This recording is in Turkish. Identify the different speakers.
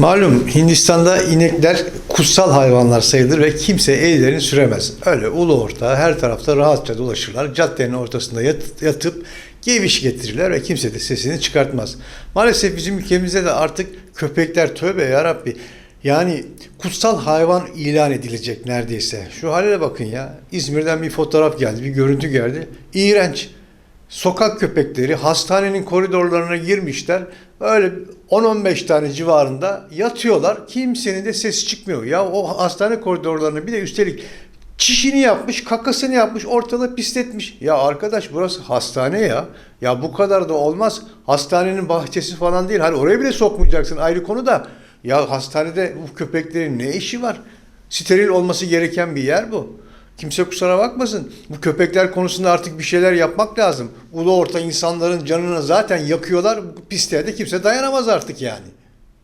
Speaker 1: Malum Hindistan'da inekler kutsal hayvanlar sayılır ve kimse ellerini süremez. Öyle ulu orta her tarafta rahatça dolaşırlar. Caddenin ortasında yat- yatıp geviş getirirler ve kimse de sesini çıkartmaz. Maalesef bizim ülkemizde de artık köpekler tövbe yarabbi yani kutsal hayvan ilan edilecek neredeyse. Şu hale bakın ya. İzmir'den bir fotoğraf geldi, bir görüntü geldi. İğrenç. Sokak köpekleri hastanenin koridorlarına girmişler. Öyle 10-15 tane civarında yatıyorlar. Kimsenin de sesi çıkmıyor. Ya o hastane koridorlarını bir de üstelik çişini yapmış, kakasını yapmış, ortalığı pisletmiş. Ya arkadaş burası hastane ya. Ya bu kadar da olmaz. Hastanenin bahçesi falan değil. Hani oraya bile sokmayacaksın ayrı konu da. Ya hastanede bu köpeklerin ne işi var? Steril olması gereken bir yer bu. Kimse kusura bakmasın. Bu köpekler konusunda artık bir şeyler yapmak lazım. Ulu orta insanların canını zaten yakıyorlar. Bu pisliğe de kimse dayanamaz artık yani.